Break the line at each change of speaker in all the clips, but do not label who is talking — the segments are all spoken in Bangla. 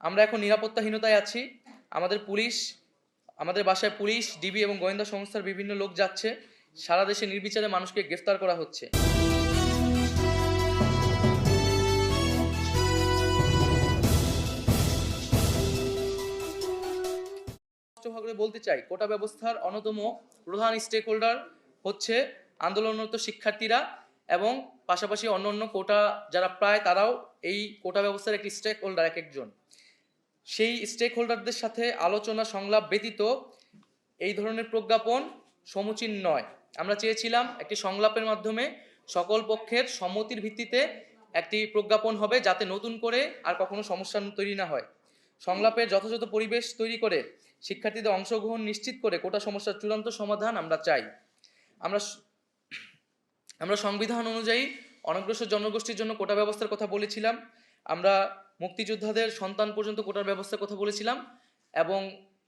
আমরা এখন নিরাপত্তাহীনতায় আছি। আমাদের পুলিশ, আমাদের বাসায় পুলিশ, ডিবি এবং গোয়েন্দা সংস্থার বিভিন্ন লোক যাচ্ছে। সারা দেশে নির্বিচারে মানুষকে গ্রেফতার করা হচ্ছে। বলতে চাই, কোটা ব্যবস্থার অন্যতম প্রধান স্টেক হোল্ডার হচ্ছে আন্দোলনরত শিক্ষার্থীরা এবং পাশাপাশি অন্য অন্য কোটা যারা প্রায় তারাও এই কোটা ব্যবস্থার একটি স্টেক হোল্ডার এক একজন। সেই স্টেক হোল্ডারদের সাথে আলোচনা সংলাপ ব্যতীত এই ধরনের প্রজ্ঞাপন সমুচীন নয়। আমরা চেয়েছিলাম একটি সংলাপের মাধ্যমে সকল পক্ষের সম্মতির ভিত্তিতে একটি প্রজ্ঞাপন হবে যাতে নতুন করে আর কখনো সমস্যা তৈরি না হয়। সংলাপের যথাযথ পরিবেশ তৈরি করে শিক্ষার্থীদের অংশগ্রহণ নিশ্চিত করে কোটা সমস্যার চূড়ান্ত সমাধান আমরা চাই। আমরা আমরা সংবিধান অনুযায়ী অনগ্রসর জনগোষ্ঠীর জন্য কোটা ব্যবস্থার কথা বলেছিলাম। আমরা মুক্তিযোদ্ধাদের সন্তান পর্যন্ত কোটার ব্যবস্থার কথা বলেছিলাম এবং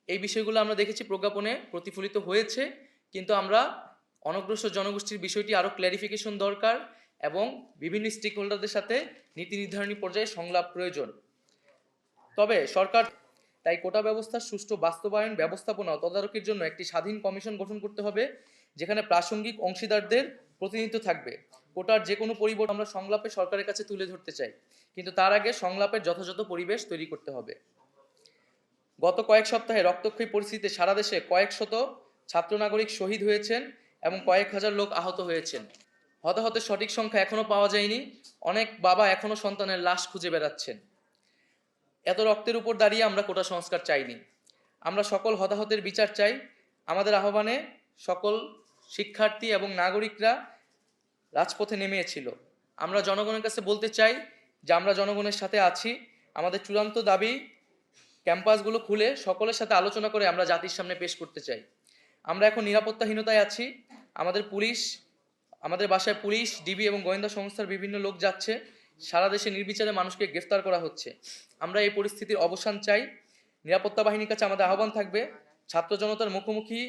এই বিষয়গুলো আমরা দেখেছি প্রজ্ঞাপনে প্রতিফলিত হয়েছে, কিন্তু আমরা অনগ্রসর জনগোষ্ঠীর বিষয়টি আরও ক্ল্যারিফিকেশন দরকার এবং বিভিন্ন স্টেক হোল্ডারদের সাথে নীতি নির্ধারণী পর্যায়ে সংলাপ প্রয়োজন। তবে সরকার তাই কোটা ব্যবস্থার সুষ্ঠু বাস্তবায়ন, ব্যবস্থাপনা তদারকির জন্য একটি স্বাধীন কমিশন গঠন করতে হবে, যেখানে প্রাসঙ্গিক অংশীদারদের প্রতিনিধিত্ব থাকবে। কোটার যে কোনো পরিবর্তন আমরা সংলাপে সরকারের কাছে তুলে ধরতে চাই। কিন্তু তার আগে সংলাপের যথাযথ পরিবেশ তৈরি করতে হবে। গত কয়েক সপ্তাহে রক্তক্ষয়ী পরিস্থিতিতে সারা দেশে কয়েক শত ছাত্র নাগরিক শহীদ হয়েছেন এবং কয়েক হাজার লোক আহত হয়েছেন। হতাহতের সঠিক সংখ্যা এখনও পাওয়া যায়নি। অনেক বাবা এখনও সন্তানের লাশ খুঁজে বেড়াচ্ছেন। এত রক্তের উপর দাঁড়িয়ে আমরা কোটা সংস্কার চাইনি। আমরা সকল হতাহতের বিচার চাই। আমাদের আহ্বানে সকল শিক্ষার্থী এবং নাগরিকরা রাজপথে নেমেছিল। আমরা জনগণের কাছে বলতে চাই যে আমরা জনগণের সাথে আছি। আমাদের চূড়ান্ত দাবি ক্যাম্পাসগুলো খুলে সকলের সাথে আলোচনা করে আমরা জাতির সামনে পেশ করতে চাই। আমরা এখন নিরাপত্তাহীনতায় আছি। আমাদের পুলিশ, আমাদের বাসায় পুলিশ, ডিবি এবং গোয়েন্দা সংস্থার বিভিন্ন লোক যাচ্ছে। সারা দেশে নির্বিচারে মানুষকে গ্রেফতার করা হচ্ছে। আমরা এই পরিস্থিতির অবসান চাই। নিরাপত্তা বাহিনীর কাছে আমাদের আহ্বান থাকবে। ছাত্র জনতার মুখোমুখি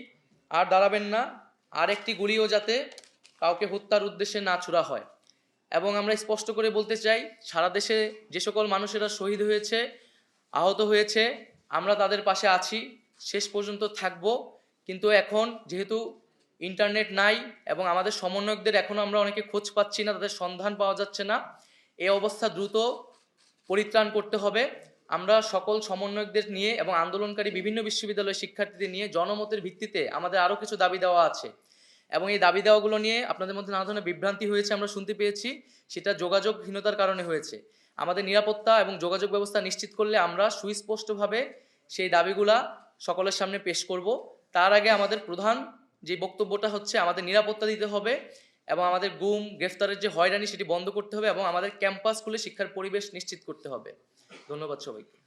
আর দাঁড়াবেন না। আর একটি গুলিও যাতে কাউকে হত্যার উদ্দেশ্যে না ছুড়া হয়। এবং আমরা স্পষ্ট করে বলতে চাই, সারা দেশে যে সকল মানুষেরা শহীদ হয়েছে, আহত হয়েছে, আমরা তাদের পাশে আছি, শেষ পর্যন্ত থাকব। কিন্তু এখন যেহেতু ইন্টারনেট নাই এবং আমাদের সমন্বয়কদের এখনও আমরা অনেকে খোঁজ পাচ্ছি না, তাদের সন্ধান পাওয়া যাচ্ছে না এই অবস্থা দ্রুত পরিত্রাণ করতে হবে। আমরা সকল সমন্বয়কদের নিয়ে এবং আন্দোলনকারী বিভিন্ন বিশ্ববিদ্যালয়ের শিক্ষার্থীদের নিয়ে জনমতের ভিত্তিতে আমাদের আরও কিছু দাবি দেওয়া আছে। এবং এই দাবি দেওয়াগুলো নিয়ে আপনাদের মধ্যে নানা ধরনের বিভ্রান্তি হয়েছে আমরা শুনতে পেয়েছি, সেটা যোগাযোগহীনতার কারণে হয়েছে। আমাদের নিরাপত্তা এবং যোগাযোগ ব্যবস্থা নিশ্চিত করলে আমরা সুস্পষ্টভাবে সেই দাবিগুলা সকলের সামনে পেশ করব। তার আগে আমাদের প্রধান যে বক্তব্যটা হচ্ছে, আমাদের নিরাপত্তা দিতে হবে। এবং আমাদের গুম, গ্রেফতারের যে হয়রানি সেটি বন্ধ করতে হবে এবং আমাদের ক্যাম্পাস খুলে শিক্ষার পরিবেশ নিশ্চিত করতে হবে। ধন্যবাদ সবাইকে।